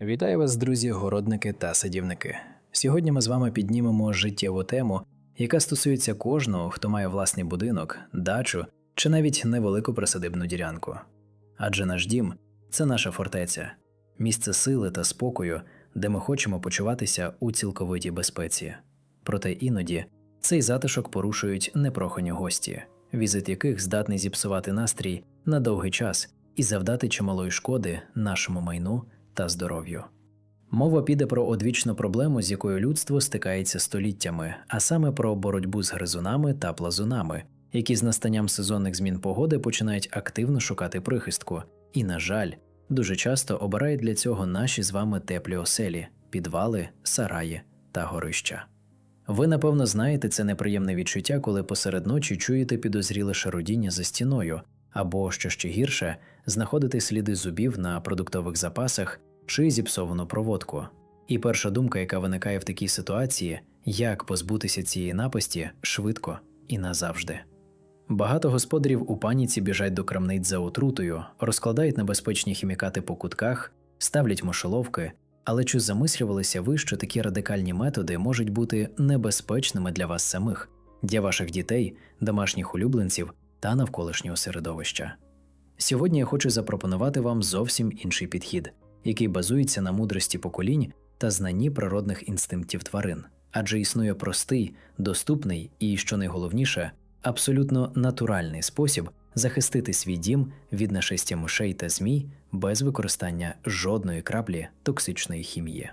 Вітаю вас, друзі, городники та садівники. Сьогодні ми з вами піднімемо життєву тему, яка стосується кожного, хто має власний будинок, дачу чи навіть невелику присадибну ділянку. Адже наш дім це наша фортеця, місце сили та спокою, де ми хочемо почуватися у цілковитій безпеці. Проте іноді цей затишок порушують непрохані гості, візит яких здатний зіпсувати настрій на довгий час і завдати чималої шкоди нашому майну та здоров'ю. Мова піде про одвічну проблему, з якою людство стикається століттями, а саме про боротьбу з гризунами та плазунами, які з настанням сезонних змін погоди починають активно шукати прихистку, і, на жаль, дуже часто обирають для цього наші з вами теплі оселі, підвали, сараї та горища. Ви, напевно, знаєте це неприємне відчуття, коли посеред ночі чуєте підозріле шарудіння за стіною, або, що ще гірше, знаходите сліди зубів на продуктових запасах чи зіпсовану проводку. І перша думка, яка виникає в такій ситуації, як позбутися цієї напасті швидко і назавжди. Багато господарів у паніці біжать до крамниць за отрутою, розкладають небезпечні хімікати по кутках, ставлять мишоловки, але чи замислювалися ви, що такі радикальні методи можуть бути небезпечними для вас самих, для ваших дітей, домашніх улюбленців та навколишнього середовища? Сьогодні я хочу запропонувати вам зовсім інший підхід, який базується на мудрості поколінь та знанні природних інстинктів тварин, адже існує простий, доступний і, що найголовніше, абсолютно натуральний спосіб захистити свій дім від нашестя мишей та змій без використання жодної краплі токсичної хімії.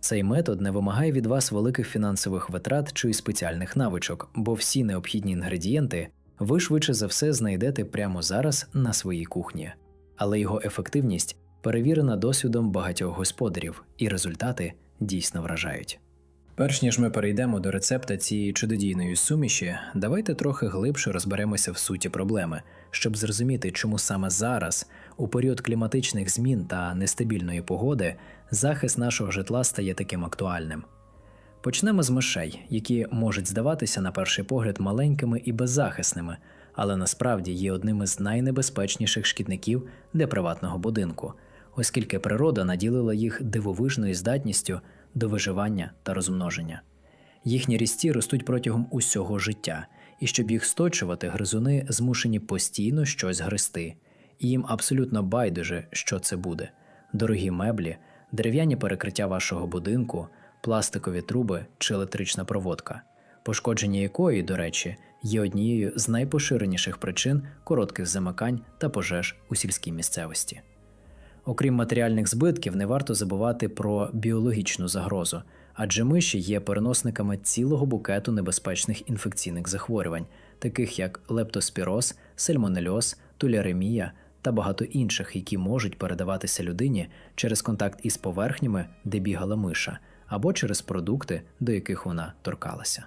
Цей метод не вимагає від вас великих фінансових витрат чи спеціальних навичок, бо всі необхідні інгредієнти ви швидше за все знайдете прямо зараз на своїй кухні, але його ефективність перевірена досвідом багатьох господарів, і результати дійсно вражають. Перш ніж ми перейдемо до рецепта цієї чудодійної суміші, давайте трохи глибше розберемося в суті проблеми, щоб зрозуміти, чому саме зараз, у період кліматичних змін та нестабільної погоди, захист нашого житла стає таким актуальним. Почнемо з мишей, які можуть здаватися на перший погляд маленькими і беззахисними, але насправді є одним із найнебезпечніших шкідників для приватного будинку, оскільки природа наділила їх дивовижною здатністю до виживання та розмноження. Їхні рісті ростуть протягом усього життя, і щоб їх сточувати, гризуни змушені постійно щось гризти, і їм абсолютно байдуже, що це буде: дорогі меблі, дерев'яні перекриття вашого будинку, пластикові труби чи електрична проводка, пошкодження якої, до речі, є однією з найпоширеніших причин коротких замикань та пожеж у сільській місцевості. Окрім матеріальних збитків, не варто забувати про біологічну загрозу, адже миші є переносниками цілого букету небезпечних інфекційних захворювань, таких як лептоспіроз, сальмонельоз, туляремія та багато інших, які можуть передаватися людині через контакт із поверхнями, де бігала миша, або через продукти, до яких вона торкалася.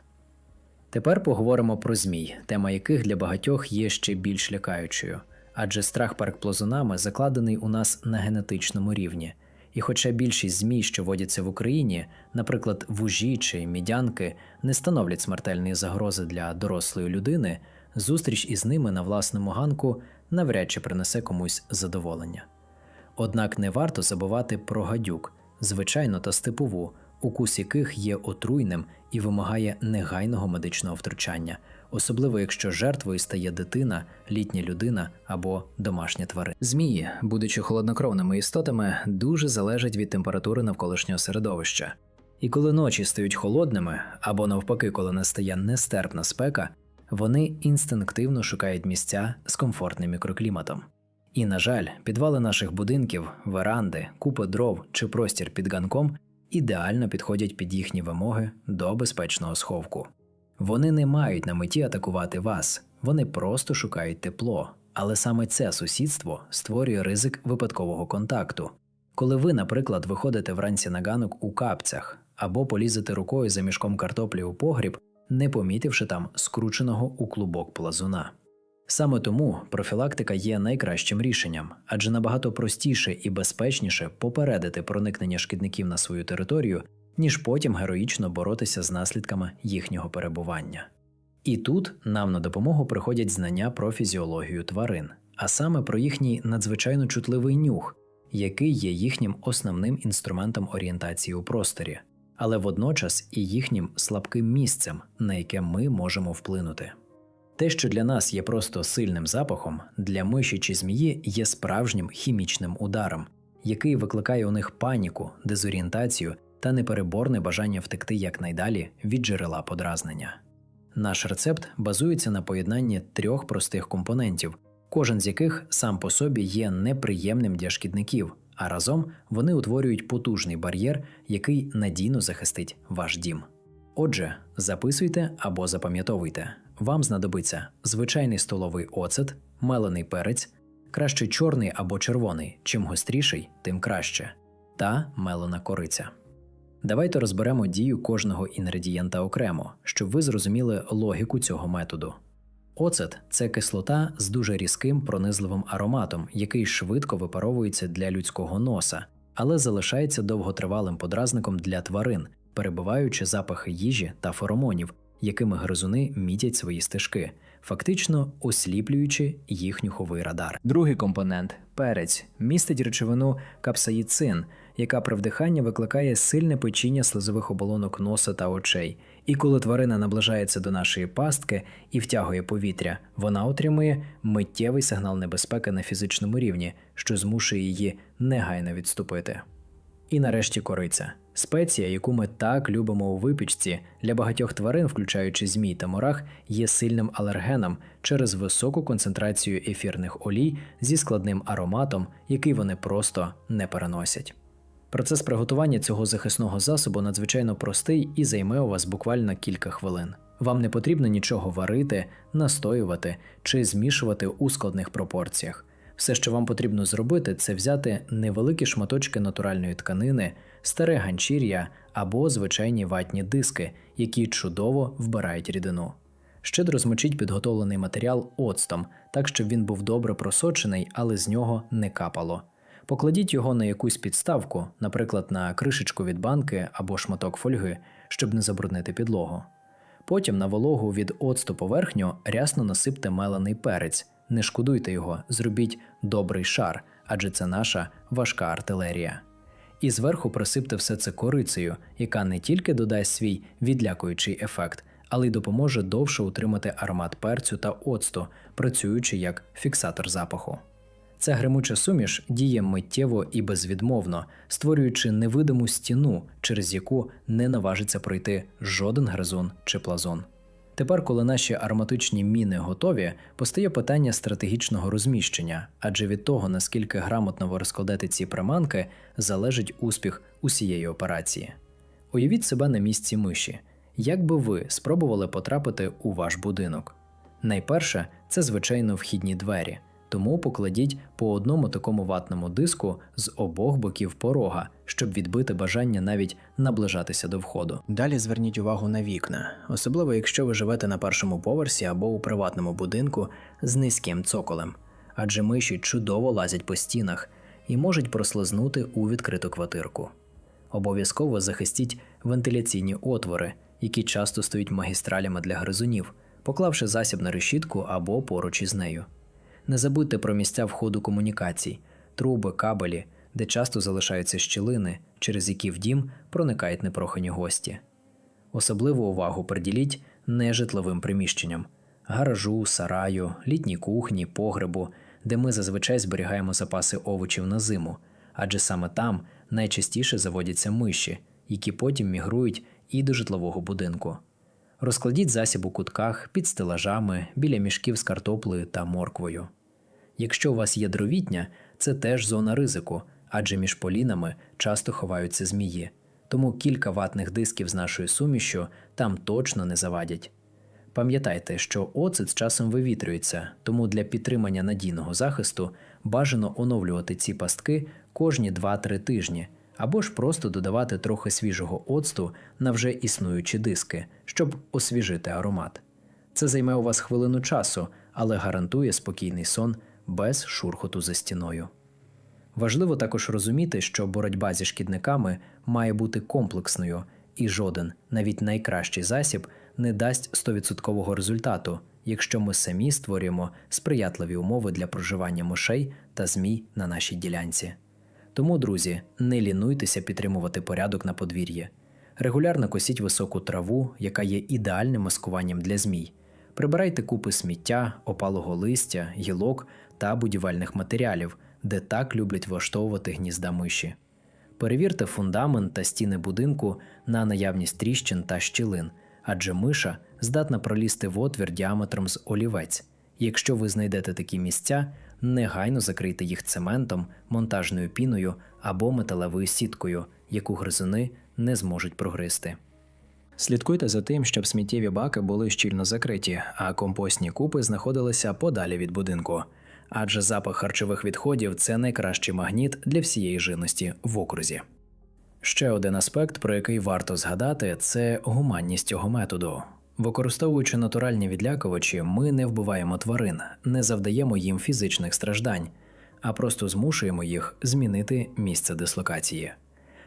Тепер поговоримо про змій, тема яких для багатьох є ще більш лякаючою адже страх перед плазунами закладений у нас на генетичному рівні. І хоча більшість змій, що водяться в Україні, наприклад, вужі чи мідянки, не становлять смертельної загрози для дорослої людини, зустріч із ними на власному ганку навряд чи принесе комусь задоволення. Однак не варто забувати про гадюк, звичайно та степову, укус яких є отруйним і вимагає негайного медичного втручання, особливо якщо жертвою стає дитина, літня людина або домашня тварина. Змії, будучи холоднокровними істотами, дуже залежать від температури навколишнього середовища. І коли ночі стають холодними, або навпаки, коли настає нестерпна спека, вони інстинктивно шукають місця з комфортним мікрокліматом. І, на жаль, підвали наших будинків, веранди, купи дров чи простір під ганком ідеально підходять під їхні вимоги до безпечного сховку. Вони не мають на меті атакувати вас, вони просто шукають тепло. Але саме це сусідство створює ризик випадкового контакту. Коли ви, наприклад, виходите вранці на ганок у капцях або полізете рукою за мішком картоплі у погріб, не помітивши там скрученого у клубок плазуна. Саме тому профілактика є найкращим рішенням, адже набагато простіше і безпечніше попередити проникнення шкідників на свою територію, ніж потім героїчно боротися з наслідками їхнього перебування. І тут нам на допомогу приходять знання про фізіологію тварин, а саме про їхній надзвичайно чутливий нюх, який є їхнім основним інструментом орієнтації у просторі, але водночас і їхнім слабким місцем, на яке ми можемо вплинути. Те, що для нас є просто сильним запахом, для миші чи змії є справжнім хімічним ударом, який викликає у них паніку, дезорієнтацію та непереборне бажання втекти якнайдалі від джерела подразнення. Наш рецепт базується на поєднанні трьох простих компонентів, кожен з яких сам по собі є неприємним для шкідників, а разом вони утворюють потужний бар'єр, який надійно захистить ваш дім. Отже, записуйте або запам'ятовуйте. Вам знадобиться звичайний столовий оцет, мелений перець, краще чорний або червоний, чим гостріший, тим краще, та мелена кориця. Давайте розберемо дію кожного інгредієнта окремо, щоб ви зрозуміли логіку цього методу. Оцет це кислота з дуже різким пронизливим ароматом, який швидко випаровується для людського носа, але залишається довготривалим подразником для тварин, перебиваючи запахи їжі та феромонів, якими гризуни мітять свої стежки, фактично осліплюючи їх нюховий радар. Другий компонент перець містить речовину капсаїцин, яка при вдиханні викликає сильне печіння слизових оболонок носа та очей. І коли тварина наближається до нашої пастки і втягує повітря, вона отримує миттєвий сигнал небезпеки на фізичному рівні, що змушує її негайно відступити. І нарешті кориця спеція, яку ми так любимо у випічці, для багатьох тварин, включаючи змій та мурах, є сильним алергеном через високу концентрацію ефірних олій зі складним ароматом, який вони просто не переносять. Процес приготування цього захисного засобу надзвичайно простий і займе у вас буквально кілька хвилин. Вам не потрібно нічого варити, настоювати чи змішувати у складних пропорціях. Все, що вам потрібно зробити, це взяти невеликі шматочки натуральної тканини, старе ганчір'я або звичайні ватні диски, які чудово вбирають рідину. Щедро змочіть підготовлений матеріал оцтом, так щоб він був добре просочений, але з нього не капало. Покладіть його на якусь підставку, наприклад, на кришечку від банки або шматок фольги, щоб не забруднити підлогу. Потім на вологу від оцту поверхню рясно насипте мелений перець, не шкодуйте його, зробіть добрий шар, адже це наша важка артилерія. І зверху присипте все це корицею, яка не тільки додасть свій відлякуючий ефект, але й допоможе довше утримати аромат перцю та оцту, працюючи як фіксатор запаху. Ця гримуча суміш діє миттєво і безвідмовно, створюючи невидиму стіну, через яку не наважиться пройти жоден гризун чи плазун. Тепер, коли наші ароматичні міни готові, постає питання стратегічного розміщення, адже від того, наскільки грамотно ви розкладете ці приманки, залежить успіх усієї операції. Уявіть себе на місці миші. Як би ви спробували потрапити у ваш будинок? Найперше, це звичайно вхідні двері, тому покладіть по одному такому ватному диску з обох боків порога, щоб відбити бажання навіть наближатися до входу. Далі зверніть увагу на вікна, особливо якщо ви живете на першому поверсі або у приватному будинку з низьким цоколем, адже миші чудово лазять по стінах і можуть прослизнути у відкриту квартирку. Обов'язково захистіть вентиляційні отвори, які часто стають магістралями для гризунів, поклавши засіб на решітку або поруч із нею. Не забудьте про місця входу комунікацій, труби, кабелі, де часто залишаються щілини, через які в дім проникають непрохані гості. Особливу увагу приділіть нежитловим приміщенням гаражу, сараю, літній кухні, погребу, де ми зазвичай зберігаємо запаси овочів на зиму, адже саме там найчастіше заводяться миші, які потім мігрують і до житлового будинку. Розкладіть засіб у кутках під стелажами, біля мішків з картоплею та морквою. Якщо у вас є дровітня, це теж зона ризику, адже між полінами часто ховаються змії, тому кілька ватних дисків з нашою сумішю там точно не завадять. Пам'ятайте, що оцет з часом вивітрюється, тому для підтримання надійного захисту бажано оновлювати ці пастки кожні 2-3 тижні, або ж просто додавати трохи свіжого оцту на вже існуючі диски, щоб освіжити аромат. Це займе у вас хвилину часу, але гарантує спокійний сон без шурхоту за стіною. Важливо також розуміти, що боротьба зі шкідниками має бути комплексною, і жоден, навіть найкращий засіб, не дасть 100% результату, якщо ми самі створюємо сприятливі умови для проживання мишей та змій на нашій ділянці. Тому, друзі, не лінуйтеся підтримувати порядок на подвір'ї. Регулярно косіть високу траву, яка є ідеальним маскуванням для змій. Прибирайте купи сміття, опалого листя, гілок та будівельних матеріалів, де так люблять влаштовувати гнізда миші. Перевірте фундамент та стіни будинку на наявність тріщин та щілин, адже миша здатна пролізти в отвір діаметром з олівець. Якщо ви знайдете такі місця, негайно закрийте їх цементом, монтажною піною або металевою сіткою, яку гризуни не зможуть прогризти. Слідкуйте за тим, щоб сміттєві баки були щільно закриті, а компостні купи знаходилися подалі від будинку. Адже запах харчових відходів це найкращий магніт для всієї живності в окрузі. Ще один аспект, про який варто згадати, це гуманність цього методу. Використовуючи натуральні відлякувачі, ми не вбиваємо тварин, не завдаємо їм фізичних страждань, а просто змушуємо їх змінити місце дислокації.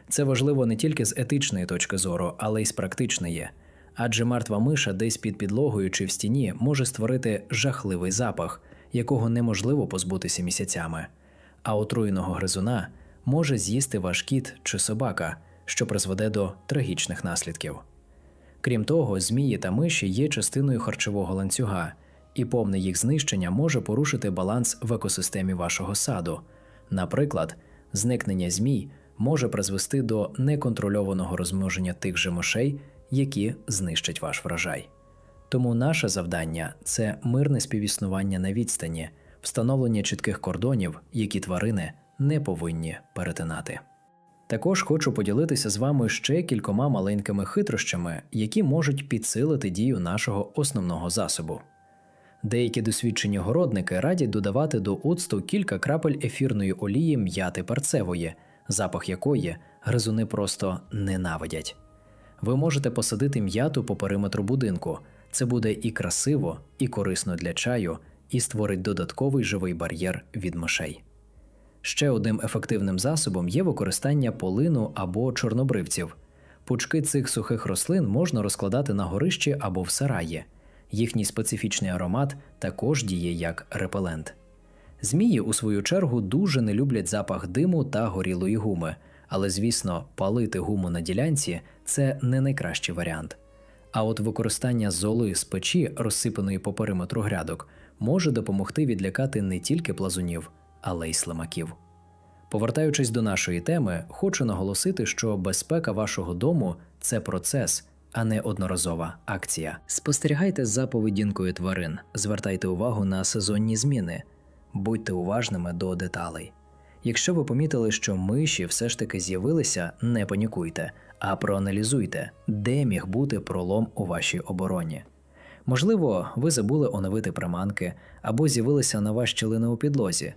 Це важливо не тільки з етичної точки зору, але й з практичної. Адже мертва миша десь під підлогою чи в стіні може створити жахливий запах, якого неможливо позбутися місяцями, а отруєного гризуна може з'їсти ваш кіт чи собака, що призведе до трагічних наслідків. Крім того, змії та миші є частиною харчового ланцюга, і повне їх знищення може порушити баланс в екосистемі вашого саду. Наприклад, зникнення змій може призвести до неконтрольованого розмноження тих же мишей, які знищать ваш врожай. Тому наше завдання це мирне співіснування на відстані, встановлення чітких кордонів, які тварини не повинні перетинати. Також хочу поділитися з вами ще кількома маленькими хитрощами, які можуть підсилити дію нашого основного засобу. Деякі досвідчені городники радять додавати до оцту кілька крапель ефірної олії м'яти парцевої, запах якої гризуни просто ненавидять. Ви можете посадити м'яту по периметру будинку. Це буде і красиво, і корисно для чаю, і створить додатковий живий бар'єр від мишей. Ще одним ефективним засобом є використання полину або чорнобривців. Пучки цих сухих рослин можна розкладати на горищі або в сараї. Їхній специфічний аромат також діє як репелент. Змії, у свою чергу, дуже не люблять запах диму та горілої гуми, але, звісно, палити гуму на ділянці це не найкращий варіант. А от використання золи з печі, розсипаної по периметру грядок, може допомогти відлякати не тільки плазунів, але й слимаків. Повертаючись до нашої теми, хочу наголосити, що безпека вашого дому це процес, а не одноразова акція. Спостерігайте за поведінкою тварин, звертайте увагу на сезонні зміни, будьте уважними до деталей. Якщо ви помітили, що миші все ж таки з'явилися, не панікуйте, а проаналізуйте, де міг бути пролом у вашій обороні. Можливо, ви забули оновити приманки або з'явилися нова щілина у підлозі.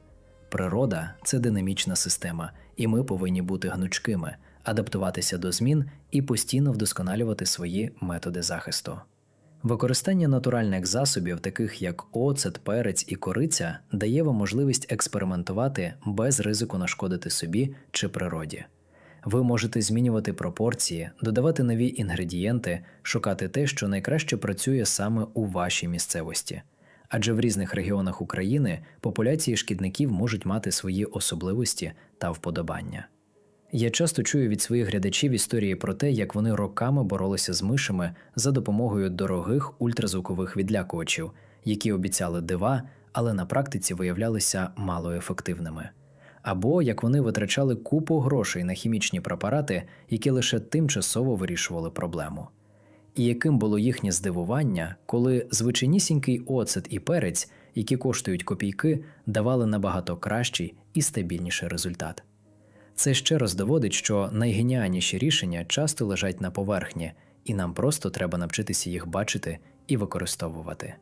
Природа це динамічна система, і ми повинні бути гнучкими, адаптуватися до змін і постійно вдосконалювати свої методи захисту. Використання натуральних засобів, таких як оцет, перець і кориця, дає вам можливість експериментувати без ризику нашкодити собі чи природі. Ви можете змінювати пропорції, додавати нові інгредієнти, шукати те, що найкраще працює саме у вашій місцевості. Адже в різних регіонах України популяції шкідників можуть мати свої особливості та вподобання. Я часто чую від своїх глядачів історії про те, як вони роками боролися з мишами за допомогою дорогих ультразвукових відлякувачів, які обіцяли дива, але на практиці виявлялися малоефективними. Або як вони витрачали купу грошей на хімічні препарати, які лише тимчасово вирішували проблему. І яким було їхнє здивування, коли звичайнісінький оцет і перець, які коштують копійки, давали набагато кращий і стабільніший результат. Це ще раз доводить, що найгеніальніші рішення часто лежать на поверхні, і нам просто треба навчитися їх бачити і використовувати.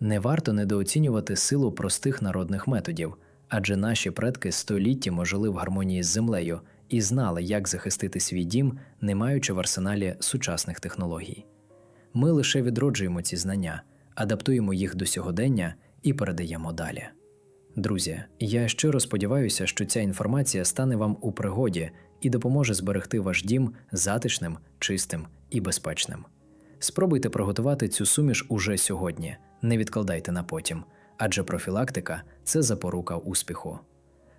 Не варто недооцінювати силу простих народних методів, адже наші предки століттями жили в гармонії з землею і знали, як захистити свій дім, не маючи в арсеналі сучасних технологій. Ми лише відроджуємо ці знання, адаптуємо їх до сьогодення і передаємо далі. Друзі, я щиро сподіваюся, що ця інформація стане вам у пригоді і допоможе зберегти ваш дім затишним, чистим і безпечним. Спробуйте приготувати цю суміш уже сьогодні, не відкладайте на потім, адже профілактика це запорука успіху.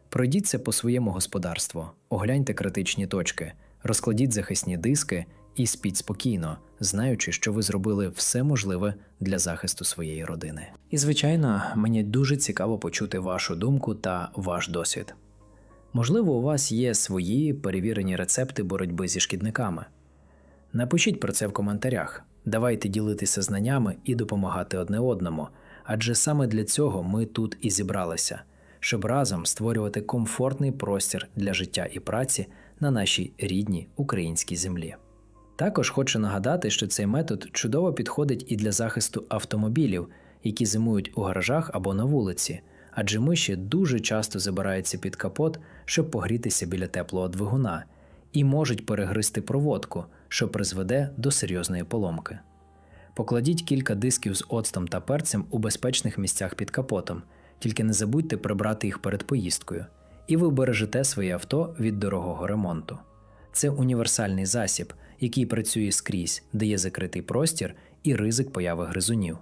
Пройдіться по своєму господарству, огляньте критичні точки, розкладіть захисні диски і спіть спокійно, знаючи, що ви зробили все можливе для захисту своєї родини. І, звичайно, мені дуже цікаво почути вашу думку та ваш досвід. Можливо, у вас є свої перевірені рецепти боротьби зі шкідниками. Напишіть про це в коментарях. Давайте ділитися знаннями і допомагати одне одному, адже саме для цього ми тут і зібралися, щоб разом створювати комфортний простір для життя і праці на нашій рідній українській землі. Також хочу нагадати, що цей метод чудово підходить і для захисту автомобілів, які зимують у гаражах або на вулиці, адже миші дуже часто забираються під капот, щоб погрітися біля теплого двигуна, і можуть перегризти проводку, що призведе до серйозної поломки. Покладіть кілька дисків з оцтом та перцем у безпечних місцях під капотом, тільки не забудьте прибрати їх перед поїздкою, і ви бережете своє авто від дорогого ремонту. Це універсальний засіб, який працює скрізь, де є закритий простір і ризик появи гризунів.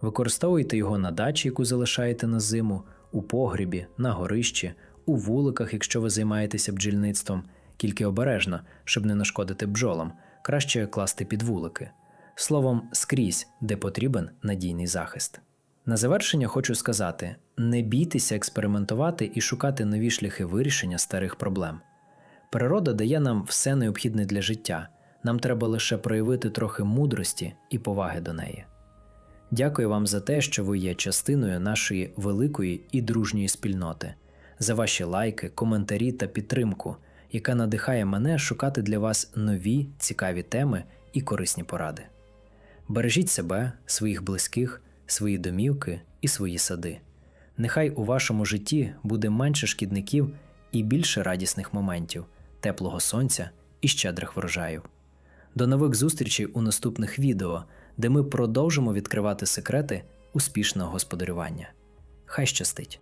Використовуйте його на дачі, яку залишаєте на зиму, у погрібі, на горищі, у вуликах, якщо ви займаєтеся бджільництвом, тільки обережно, щоб не нашкодити бджолам, краще класти під вулики. Словом, скрізь, де потрібен надійний захист. На завершення хочу сказати: не бійтеся експериментувати і шукати нові шляхи вирішення старих проблем. Природа дає нам все необхідне для життя, нам треба лише проявити трохи мудрості і поваги до неї. Дякую вам за те, що ви є частиною нашої великої і дружньої спільноти, за ваші лайки, коментарі та підтримку, яка надихає мене шукати для вас нові цікаві теми і корисні поради. Бережіть себе, своїх близьких, свої домівки і свої сади. Нехай у вашому житті буде менше шкідників і більше радісних моментів, теплого сонця і щедрих врожаїв. До нових зустрічей у наступних відео, де ми продовжимо відкривати секрети успішного господарювання. Хай щастить!